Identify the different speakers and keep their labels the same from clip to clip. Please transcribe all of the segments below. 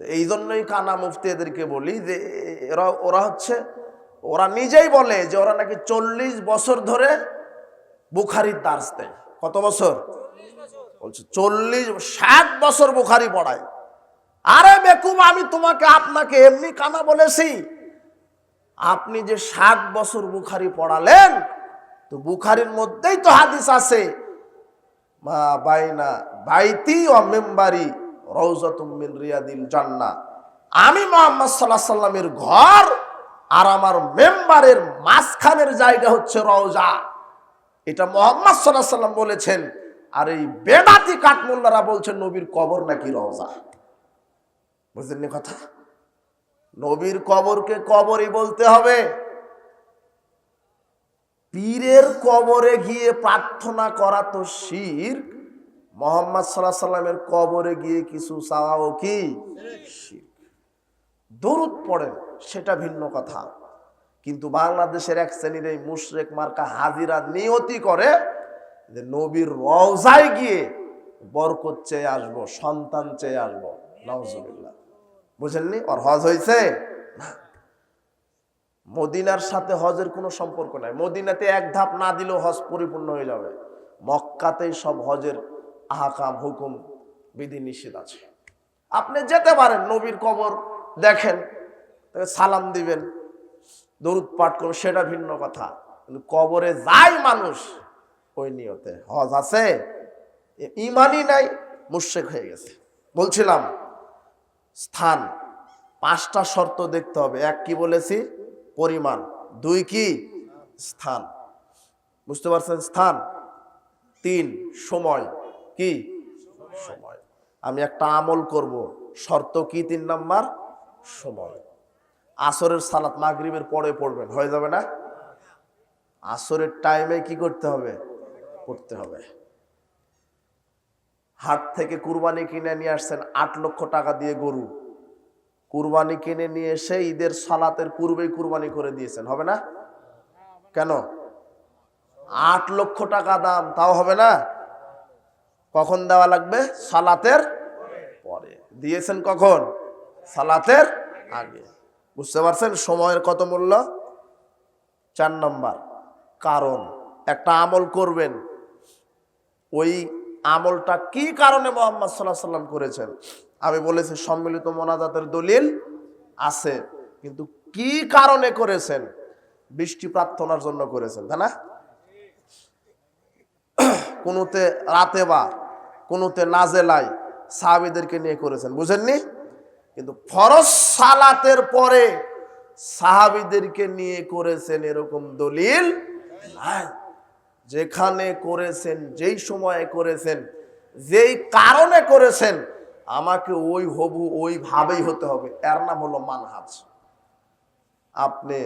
Speaker 1: তো এই জন্যই কানা মুফতি এদেরকে বলি যে, এরা, ওরা হচ্ছে, ওরা নিজেই বলে যে ওরা নাকি চল্লিশ বছর ধরে বুখারির দার্স দেয়। কত বছর? বলছে, চল্লিশ, ষাট বছর বুখারি পড়ায়। আরে বেকুম আমি তোমাকে, আপনাকে এমনি কানা বলেছি। আপনি যে ষাট বছর বুখারি পড়ালেন, তো বুখারির মধ্যেই তো হাদিস আছে। মা বাইনা বাইতি ও মেম্বারি রৌজাতুম মিন রিয়াদিল জান্নাহ। আমি মোহাম্মদ সাল্লাহ সাল্লামের ঘর আর আমার মেম্বারের মাঝখানের জায়গা হচ্ছে রওজা। এটা মোহাম্মদ সাল্লাহ সাল্লাম বলেছেন। আর এই বেদাতি কাঠমোল্লারা বলছেন, নবীর কবর নাকি রওজা? বুঝলেন কথা? নবীর কবরকে কবরই বলতে হবে। পীরের কবরে গিয়ে প্রার্থনা করা তো শির মোহাম্মদ সাল্লাহ সাল্লামের কবরে গিয়ে কিছু চাওয়াও কি? দরুদ পড়েন সেটা ভিন্ন কথা। কিন্তু বাংলাদেশের এক শ্রেণির এই মুশরেক মার্কা হাজিরা নিয়তি করে যে নবীর রওজায় গিয়ে বরকত চেয়ে আসব, সন্তান চেয়ে আসব। নওজুবিল্লাহ বুঝেননি? ওর হজ হয়েছে মদিনার সাথে হজের কোনো সম্পর্ক নাই। মদিনাতে এক ধাপ না দিলেও হজ পরিপূর্ণ হয়ে যাবে। মক্কাতেই সব হজের আহাকাম হুকুম বিধি নিষেধ আছে। আপনি যেতে পারেন নবীর কবর, দেখেন সালাম দিবেন, দরুদ পাঠ করবেন, সেটা ভিন্ন কথা। কিন্তু কবরে যায় মানুষ, ওই নিয়তে হজ আছে, ইমানই নাই মুশেক হয়ে গেছে। বলছিলাম, স্থান, পাঁচটা শর্ত দেখতে হবে। এক কি বলেছি? পরিমাণ। দুই কি? স্থান। বুঝতে পারছেন? স্থান। তিন, সময়। কি? সময়। আমি একটা আমল করব। শর্ত কি? তিন নাম্বার, সময়। আসরের সালাত মাগরিবের পরে পড়বেন। হয়ে যাবে না? আসরের টাইমে কি করতে হবে? করতে হবে। হাট থেকে কুরবানি কিনে নিয়ে আসছেন আট লক্ষ টাকা দিয়ে গরু। কুরবানি কিনে নিয়ে এসে ঈদের সালাতের পূর্বেই কুরবানি করে দিয়েছেন। হবে না? কেন? আট লক্ষ টাকা দাম, তাও হবে না? কখন দেওয়া লাগবে? সালাতের পরে। দিয়েছেন কখন? সালাতের আগে। বুঝতে পারছেন? সময়ের কত মূল্য? চার নম্বর। কারণ। একটা আমল করবেন। ওই আমলটা কি কারণে মোহাম্মদ সাল্লাহ সাল্লাম করেছেন? আমি বলেছি, সম্মিলিত মোনাজাতের দলিল আছে। কিন্তু কি কারণে করেছেন? বৃষ্টি প্রার্থনার জন্য করেছেন, তাই না? কোনোতে রাতে বা কোনোতে নাজেলাই সাহাবিদেরকে নিয়ে করেছেন। বুঝেননি? কিন্তু ফরজ সালাতের পরে সাহাবিদেরকে নিয়ে করেছেন এরকম দলিল যেখানে করেছেন, যেই সময়ে করেছেন, যেই কারণে করেছেন, আমাকে ওই হবু ওইভাবেই হতে হবে। এর নাম হলো মানহাজ। আপনি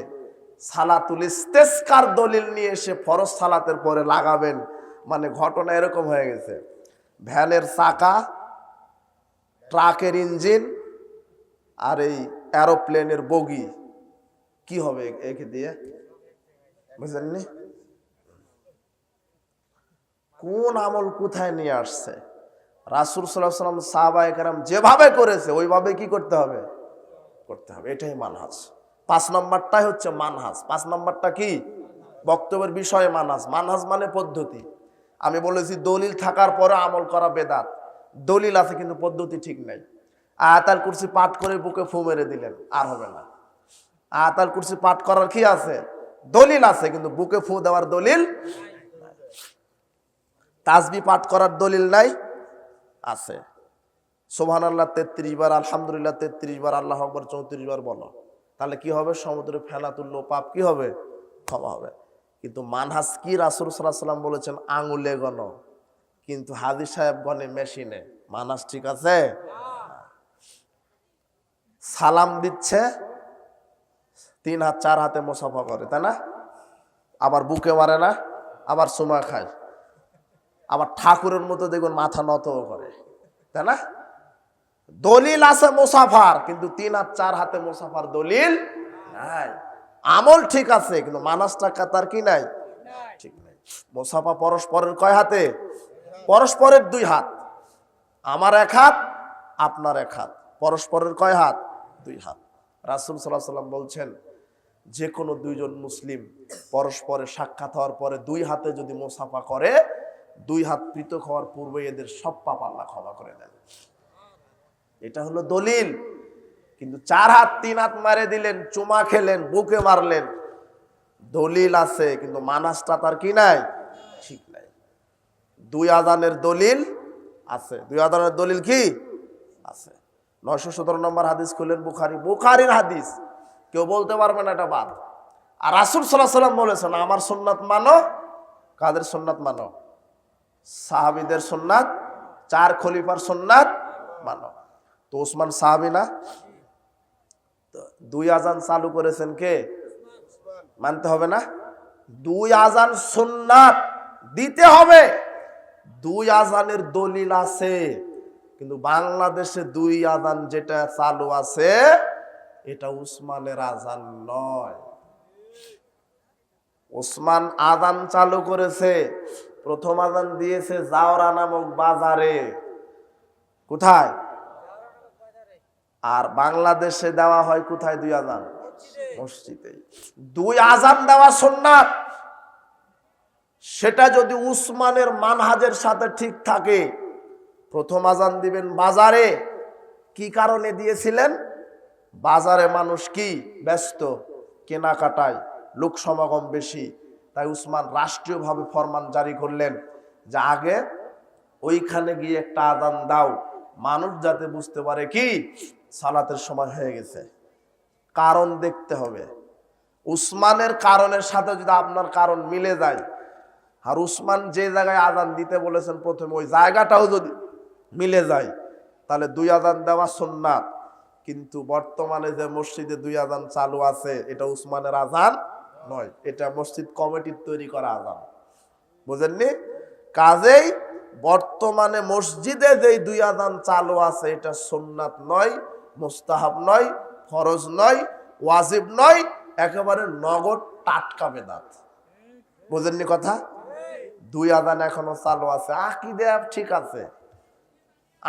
Speaker 1: সালাতুল ইস্তেস্কার দলিল নিয়ে এসে ফরজ সালাতের পরে লাগাবেন মানে ঘটনা এরকম হয়ে গেছে। ভ্যানের চাকা, ট্রাকের ইঞ্জিন আর এই অ্যারোপ্লেনের বগি। কি হবে একে দিয়ে? বুঝলেননি? কোন আমল কোথায় নিয়ে আসছে? রাসুল সাল্লাম সাহাবা একরাম যেভাবে করেছে, ওইভাবে কি করতে হবে? করতে হবে। এটাই মানহাজ। পাঁচ নম্বরটাই হচ্ছে মানহাজ। পাঁচ নম্বরটা কি? বক্তব্যের বিষয়ে মানহাজ। মানহাজ মানে পদ্ধতি। আমি বলেছি দলিল থাকার পরে আমল করা বেদাত। দলিল আছে কিন্তু পদ্ধতি ঠিক নাই। আয়াতাল কুরসি পাঠ করে বুকে ফু মেরে দিলেন, আর হবে না। আয়াতাল কুরসি পাঠ করার কি আছে? দলিল আছে, কিন্তু বুকে ফু দেওয়ার দলিল তাজবি পাঠ করার দলিল নাই, আছে। সোহান আল্লাহ তেত্রিশ বার, আলহামদুলিল্লাহ, তেত্রিশ বার, আল্লাহ আকবর, চৌত্রিশ বার বলো। তাহলে কি হবে? সমুদ্রে ফেলা তুললো পাপ কি হবে? ক্ষমা হবে। কিন্তু মানহাস কি রাসুল সাল্লাহ সাল্লাম বলেছেন? আঙুলে গণ। কিন্তু হাজির সাহেব গণে মেশিনে। মানহাস ঠিক আছে? সালাম দিচ্ছে, তিন হাত, চার হাতে মোসাফা করে, তাই না? আবার বুকে মারে না, আবার সুমা খায়। আবার ঠাকুরের মতো দেখুন মাথা নত করে, তাই না? দলিল আছে মুসাফার, কিন্তু তিন হাত, চার হাতে মুসাফার দলিল নাই। আমল ঠিক আছে কিন্তু মানাস টাকা তার কি নাই? ঠিক নাই। মোসাফা পরস্পরের কয় হাতে? পরস্পরের দুই হাত। আমার এক হাত আপনার এক হাত। পরস্পরের কয় হাত? দুই হাত। রাসুল সাল্লাহ সাল্লাম বলছেন যে কোনো দুইজন মুসলিম পরস্পরের সাক্ষাৎ হওয়ার পরে দুই হাতে যদি মোসাফা করে দুই হাত পৃথক হওয়ার পূর্বে এদের সব পাপ আল্লাহ ক্ষমা করে দেন। এটা হলো দলিল। কিন্তু চার হাত, তিন হাত মারে দিলেন, চুমা খেলেন, বুকে মারলেন। দলিল আছে, কিন্তু মানাসটা তার কি নাই? ঠিক নাই। দুই আদানের দলিল আছে। দুই আদানের দলিল কি? আছে। নয়শো সতেরো নম্বর হাদিস খুললেন বুখারি। বুখারির হাদিস। কেউ বলতে পারবে না এটা বাদ। আর রাসুল সাল্লাহ সাল্লাম বলেছেন, আমার সুন্নাত মানো। কাদের সুন্নাত মানো? সাহাবিদের সুন্নাত? চার খলিফার সুন্নাত মানো। তো ওসমান সাহাবি না? দুই আজান চালু করেছেন কে? মানতে হবে না? দুই আজান সুন্নাত, দিতে হবে। দুই আজানের দলিল আছে, কিন্তু বাংলাদেশে দুই আজান যেটা চালু আছে, এটা উসমানের আজান নয়। ওসমান আজান চালু করেছে, প্রথম আজান দিয়েছে জাওরা নামক বাজারে। কোথায়? আর বাংলাদেশে দেওয়া হয় কোথায়? দুই আজান। মসজিদে। দুই আজান দেওয়া সুন্নাত। সেটা যদি উসমানের মানহাজের সাথে ঠিক থাকে প্রথম আজান দিবেন বাজারে। কি কারণে দিয়েছিলেন? বাজারে মানুষ কি? ব্যস্ত কেনাকাটায় লোক সমাগম বেশি। তাই উসমান রাষ্ট্রীয়ভাবে ফরমান জারি করলেন যে আগে ওইখানে গিয়ে একটা আদান দাও। মানুষ যাতে বুঝতে পারে কি? সালাতের সময় হয়ে গেছে। কারণ দেখতে হবে। উসমানের কারণের সাথে যদি আপনার কারণ মিলে যায়, আর উসমান যে জায়গায় আদান দিতে বলেছেন প্রথমে, ওই জায়গাটাও যদি মিলে যায়, তাহলে দুই আদান দেওয়া সুন্নাত। কিন্তু বর্তমানে যে মসজিদে দুই আজান চালু আছে, এটা উসমানের আজান নয়। এটা মসজিদ কমিটির তৈরি করা আজান। বুঝেননি? কাজেই বর্তমানে মসজিদে যেই দুই আজান চালু আছে, এটা সুন্নাত নয়। মুস্তাহাব নয়, ফরজ নয়, ওয়াজিব নয়, একেবারে নগদ টাটকা বেদাত। বুঝেননি কথা? দুই আদান এখনও চালু আছে। আকিদা ঠিক আছে।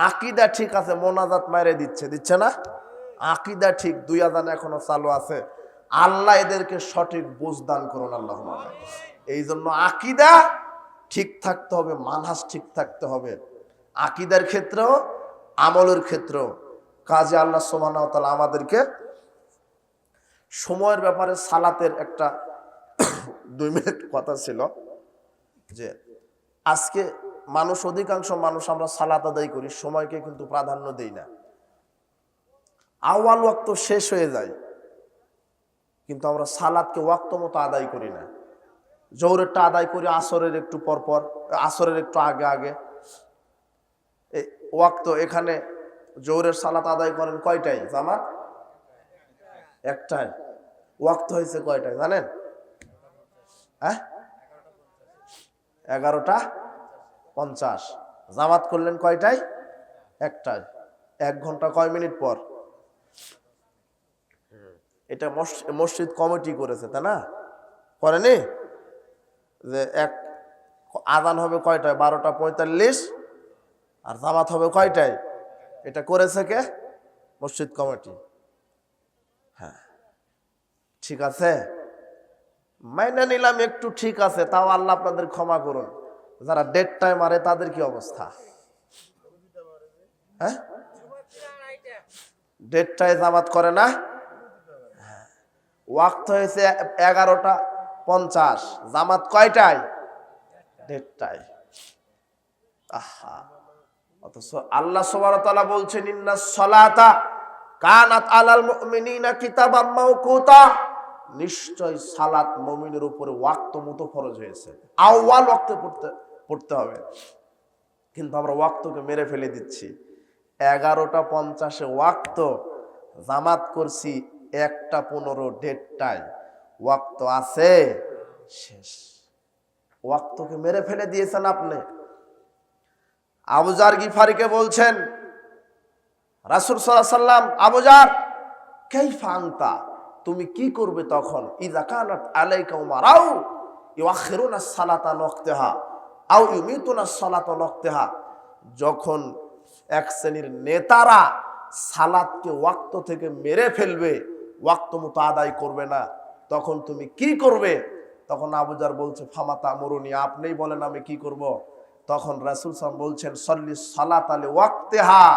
Speaker 1: আকিদা ঠিক আছে, মোনাজাত মারে দিচ্ছে দিচ্ছে না? আকিদা ঠিক, দুই আদান এখনও চালু আছে। আল্লাহ এদেরকে সঠিক বুঝ দান করুন, আল্লাহ এই জন্য আকিদা ঠিক থাকতে হবে মানহাস ঠিক থাকতে হবে। আকিদার ক্ষেত্রেও, আমলের ক্ষেত্রেও। কাজে আল্লাহ সোমান আমাদেরকে সময়ের ব্যাপারে সালাতের একটা দুই মিনিট কথা ছিল যে আজকে মানুষ অধিকাংশ মানুষ আমরা সালাত আদায় করি, সময়কে কিন্তু প্রাধান্য দেই না। আওয়াল ওয়াক্ত শেষ হয়ে যায়, কিন্তু আমরা সালাদকে ওয়াক্ত মতো আদায় করি না। জৌরেরটা আদায় করি, আসরের একটু পর পর আসরের একটু আগে আগে। ওয়াক্ত এখানে জৌরের সালাত আদায় করেন কয়টাই জামাত? একটাই ওয়াক্ত হয়েছে কয়টায় জানেন? হ্যাঁ? এগারোটা পঞ্চাশ। জামাত করলেন কয়টায়? একটায়। এক ঘণ্টা কয় মিনিট পর? এটা মস- মসজিদ কমিটি করেছে, তাই না? করেনি? যে এক আদান হবে কয়টায়? বারোটা পঁয়তাল্লিশ। আর জামাত হবে কয়টায়? এটা করেছে কে? মসজিদ কমিটি। হ্যাঁ। ঠিক আছে? মাইনে নিলাম একটু ঠিক আছে, তাও আল্লাহ আপনাদের ক্ষমা করুন। যারা ডেট টাইম মারে, তাদের কি অবস্থা? হ্যাঁ? ডেটটায় জামাত করে না? হ্যাঁ। ওয়াক্ত হয়েছে এগারোটা পঞ্চাশ। জামাত কয়টায়? দেড়টায়। আহা। অথচ আল্লাহ সুবহানাহু বলছেন, ইন্না সলাতা কানাত আলাল মুমিনিনা কিতাবাম মাওকুতা। নিশ্চয় সালাত মুমিনের উপরে ওয়াক্ত মতো ফরজ হয়েছে। আউয়াল ওয়াক্তে পড়তে পড়তে হবে। কিন্তু আমরা ওয়াক্তকে মেরে ফেলে দিচ্ছি। এগারোটা পঞ্চাশে ওয়াক্ত জামাত করছি, একটা পনেরো দেড়টায়। ওয়াক্ত আছে, শেষ। ওয়াক্তকে মেরে ফেলে দিয়েছেন আপনি। আবুজার গিফারিকে বলছেন, রাসুল সাল্লাহ সাল্লাম আবুজার কেই ফাংতা তুমি কি করবে তখন? ইদা কানাত আলাইকা উমারাও ইউআখিরুনা সালাতা নক্তেহা আও ইউমিতুনা সালাতা নক্তেহা? যখন এক শ্রেণির নেতারা সালাদকে ওয়াক্ত থেকে মেরে ফেলবে, ওয়াক্ত মতো আদায় করবে না, তখন তুমি কি করবে? তখন আবুজার বলছে ফামাতা মরুনি আপনিই বলেন আমি কি করব। তখন রাসুল সাম বলছেন, সল্লি সালাত আলে ওয়াক্তে হা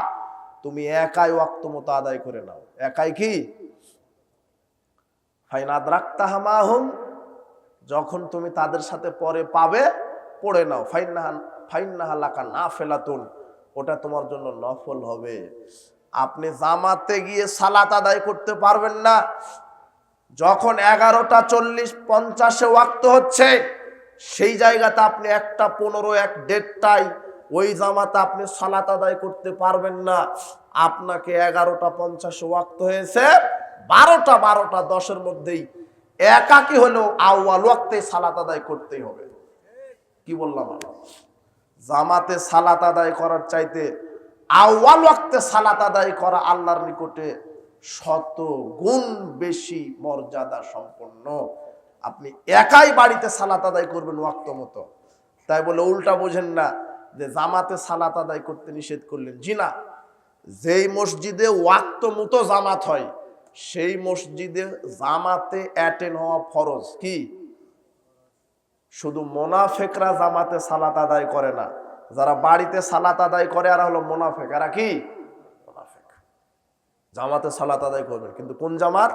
Speaker 1: তুমি একাই ওয়াক্ত মতো আদায় করে নাও। একাই কি? ফাইনাদ রাখতা হামাহুম যখন তুমি তাদের সাথে পরে পাবে, পড়ে নাও। ফাইনাহান ফাইনাহালাকা না ফেলাতুন ওটা তোমার জন্য নফল হবে। আপনি জামাতে গিয়ে সালাত আদায় করতে পারবেন না। যখন এগারোটা চল্লিশ পঞ্চাশে ওয়াক্ত হচ্ছে সেই জায়গাতে আপনি একটা পনেরো, এক দেড়টায় ওই জামাতে আপনি সালাত আদায় করতে পারবেন না। আপনাকে এগারোটা পঞ্চাশে ওয়াক্ত হয়েছে। বারোটা বারোটা, দশের মধ্যেই একাকি হলেও আউয়াল ওয়াক্তে সালাত আদায় করতেই হবে। কি বললাম জামাতে সালাত আদায় করার চাইতে আউয়াল ওয়াক্তে সালাত আদায় করা আল্লাহর নিকটে শত গুণ বেশি মর্যাদা সম্পন্ন। আপনি একাই বাড়িতে সালাত আদায় করবেন ওয়াক্ত মতো। তাই বলে উল্টা বোঝেন না যে জামাতে সালাত আদায় করতে নিষেধ করলেন। জি না, যেই মসজিদে ওয়াক্ত মতো জামাত হয়, সেই মসজিদে জামাতে অ্যাটেন্ড হওয়া ফরজ কি? শুধু মোনাফেকরা জামাতে সালাত আদায় করে না, যারা বাড়িতে সালাত আদায় করে আর হলো মোনাফেক। এরা কি? জামাতে সালাত আদায় করবেন। কিন্তু কোন জামার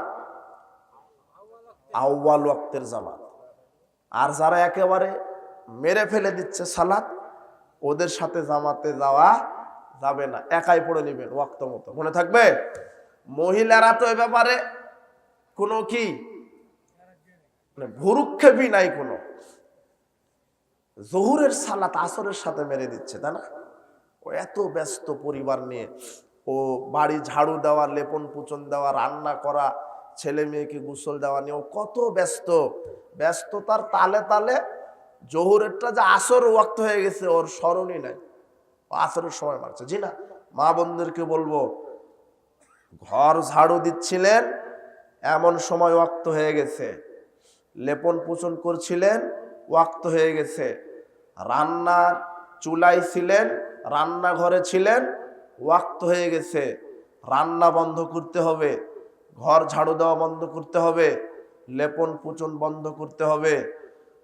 Speaker 1: আউ্বাল ওয়াক্তের জামাত। আর যারা একেবারে মেরে ফেলে দিচ্ছে সালাত, ওদের সাথে জামাতে যাওয়া যাবে না। একাই পড়ে নেবেন ওয়াক্ত মতো। মনে থাকবে? মহিলারা তো এ ব্যাপারে কোনো কি? মানে ভুরুক্ষেপই নাই কোনো। জহুরের সালাত আসরের সাথে মেরে দিচ্ছে, তাই না? ও এত ব্যস্ত পরিবার নিয়ে। ও বাড়ি ঝাড়ু দেওয়া লেপন পুচন দেওয়া, রান্না করা ছেলে মেয়েকে গোসল দেওয়া নিয়ে ও কত ব্যস্ত। ব্যস্ততার তালে তালে জহুরেরটা যে আসর ওয়াক্ত হয়ে গেছে, ওর স্মরণই নাই। আসরের সময় মারছে। জি না, মা বোনদেরকে বলব, ঘর ঝাড়ু দিচ্ছিলেন, এমন সময় ওয়াক্ত হয়ে গেছে। লেপন পোষণ করছিলেন, ওয়াক্ত হয়ে গেছে। রান্নার চুলায় ছিলেন, রান্নাঘরে ছিলেন, ওয়াক্ত হয়ে গেছে। রান্না বন্ধ করতে হবে। ঘর ঝাড়ু দেওয়া বন্ধ করতে হবে, লেপন পুচন বন্ধ করতে হবে।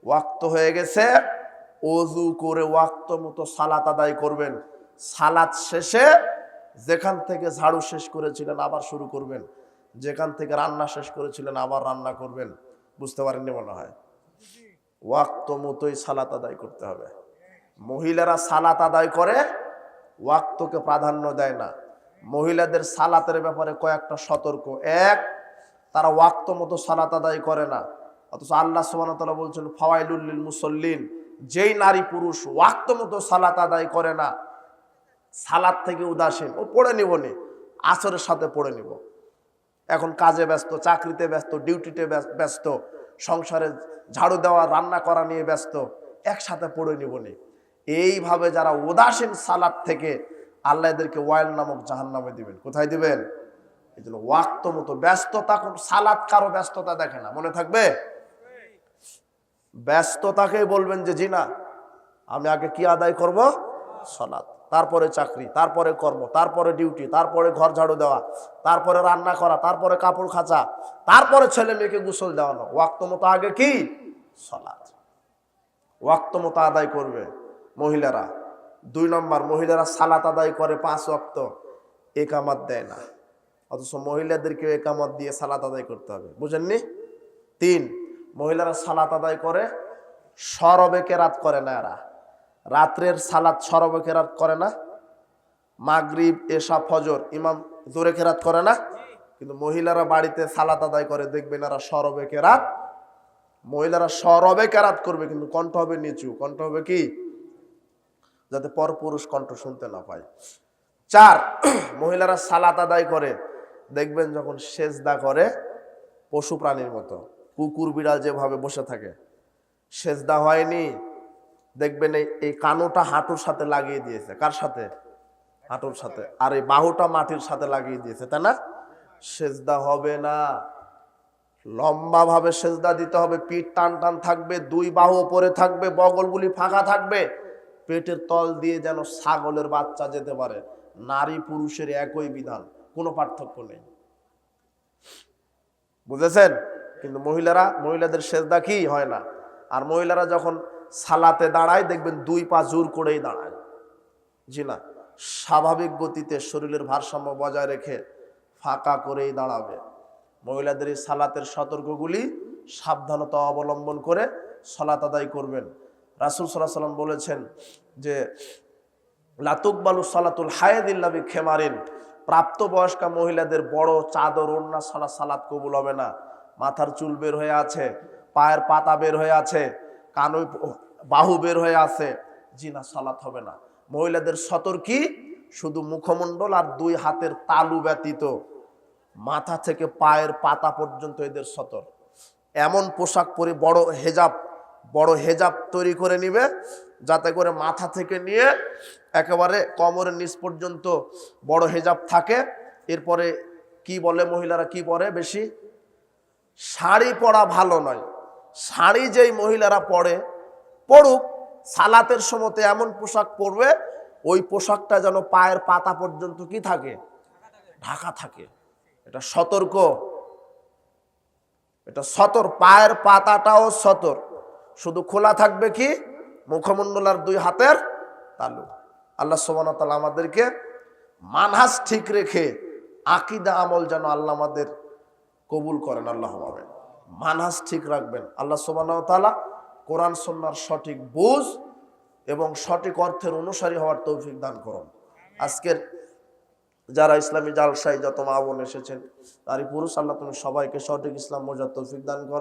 Speaker 1: ওয়াক্ত হয়ে গেছে অজু করে ওয়াক্ত মতো সালাত আদায় করবেন। সালাত শেষে যেখান থেকে ঝাড়ু শেষ করেছিলেন আবার শুরু করবেন। যেখান থেকে রান্না শেষ করেছিলেন আবার রান্না করবেন। বুঝতে পারেননি মনে হয়? ওয়াক্ত মতোই সালাত আদায় করতে হবে। মহিলারা সালাত আদায় করে, ওয়াক্তকে প্রাধান্য দেয় না। মহিলাদের সালাতের ব্যাপারে কয়েকটা সতর্ক। এক, তারা ওয়াক্ত মতো সালাত আদায় করে না। অথচ আল্লাহ সুবাহতালা বলছেন ফাওয়াইলুল্লিল মুসল্লিন, যেই নারী পুরুষ ওয়াক্ত মতো সালাত আদায় করে না সালাদ থেকে উদাসীন। ও পড়ে নিব নি, আসরের সাথে পড়ে নিব। এখন কাজে ব্যস্ত, চাকরিতে ব্যস্ত, ডিউটিতে ব্যস- ব্যস্ত, সংসারে ঝাড়ু দেওয়া, রান্না করা নিয়ে ব্যস্ত, একসাথে পড়ে নিব নি। এইভাবে যারা উদাসীন সালাদ থেকে আল্লাহ এদেরকে ওয়াইল নামক জাহান নামে দিবেন। কোথায় দিবেন? এই জন্য ওয়াক্ত মতো ব্যস্ততা সালাদ কারও ব্যস্ততা দেখে না। মনে থাকবে? ব্যস্ততাকেই বলবেন যে জি না আমি আগে কি আদায় করব? সলাৎ তারপরে চাকরি, তারপরে কর্ম, তারপরে ডিউটি, তারপরে ঘর ঝাড়ু দেওয়া, তারপরে রান্না করা, তারপরে কাপড় খাঁচা, তারপরে ছেলে মেয়েকে গোসল দেওয়ানো। ওয়াক্ত মতো আগে কি? সলাদ। ওয়াক্ত মতো আদায় করবে মহিলারা। দুই নম্বর, মহিলারা সালাত আদায় করে পাঁচ অক্ত একামাত দেয় না। অথচ মহিলাদেরকে একামত দিয়ে সালাত আদায় করতে হবে। বুঝেননি? তিন, মহিলারা সালাত আদায় করে, সরবে কেরাত করে না এরা। রাত্রের সালাত সরবে কেরাত করে না। মাগরিব, এশা, ফজর, ইমাম জোরে কেরাত করে না। কিন্তু মহিলারা বাড়িতে সালাত আদায় করে, দেখবেন এরা সরবে কেরাত। মহিলারা সরবে কেরাত করবে, কিন্তু কণ্ঠ হবে নিচু। কণ্ঠ হবে কি? যাতে পরপুরুষ কণ্ঠ শুনতে না পায়। চার, মহিলারা সালাত আদায় করে। দেখবেন যখন সেজদা করে পশু প্রাণীর মতো, কুকুর, বিড়াল যেভাবে বসে থাকে, সেজদা হয়নি। দেখবেন এই এই কানোটা হাঁটুর সাথে লাগিয়ে দিয়েছে। কার সাথে? হাঁটুর সাথে। আর এই বাহুটা মাটির সাথে লাগিয়ে দিয়েছে, তাই না? সেজদা হবে না। লম্বা ভাবে সেজদা দিতে হবে। পিঠ টান টান থাকবে, দুই বাহু ওপরে থাকবে, বগলগুলি ফাঁকা থাকবে। পেটের তল দিয়ে যেন ছাগলের বাচ্চা যেতে পারে। নারী পুরুষের একই বিধান, কোনো পার্থক্য নেই। বুঝেছেন? কিন্তু মহিলারা, মহিলাদের সেজদা কি? হয় না। আর মহিলারা যখন সালাতে দাঁড়ায়, দেখবেন দুই পা জোর করেই দাঁড়ায়। জি না, স্বাভাবিক গতিতে শরীরের ভারসাম্য বজায় রেখে ফাঁকা করেই দাঁড়াবে। মহিলাদের এই সালাতের সতর্কগুলি সাবধানতা অবলম্বন করে সলাত আদায় করবেন। রাসুল সাল্লাহ সাল্লাম বলেছেন যে লাতুকবালু সালাতুল হায়েদিল্লাবি খেমারিন প্রাপ্তবয়স্কা মহিলাদের বড় চাদর ওন্না ছাড়া সালাত কবুল হবে না। মাথার চুল বের হয়ে আছে, পায়ের পাতা বের হয়ে আছে, কানই বাহু বের হয়ে আছে জি না সালাত হবে না। মহিলাদের সতর্কী শুধু মুখমণ্ডল আর দুই হাতের তালু ব্যতীত। মাথা থেকে পায়ের পাতা পর্যন্ত এদের সতর। এমন পোশাক পরে বড় হেজাব বড় হেজাব তৈরি করে নিবে, যাতে করে মাথা থেকে নিয়ে একেবারে কোমরের নিচ পর্যন্ত বড় হেজাব থাকে। এরপরে কি বলে মহিলারা কি পরে? বেশি, শাড়ি পরা ভালো নয়। শাড়ি যেই মহিলারা পরে পড়ুক সালাতের সময়তে এমন পোশাক পরবে, ওই পোশাকটা যেন পায়ের পাতা পর্যন্ত কি থাকে? ঢাকা থাকে। এটা সতর্ক। এটা সতর, পায়ের পাতাটাও সতর। শুধু খোলা থাকবে কি? মুখমণ্ডল আর দুই হাতের তালু। আল্লাহ সোমান তালা আমাদেরকে মানহাস ঠিক রেখে আকিদা আমল যেন আল্লাহ আমাদের কবুল করেন, আল্লাহ পাবেন মানহাস ঠিক রাখবেন। আল্লাহ সোমান তালা কোরআন সন্ন্যার সঠিক বুঝ এবং সঠিক অর্থের অনুসারী হওয়ার তৌফিক দান করুন। আজকের যারা ইসলামী জালসাই যত মা বোন এসেছেন, তারই পুরুষ, আল্লাহ তুমি সবাইকে সঠিক ইসলাম মজার তৌফিক দান করো।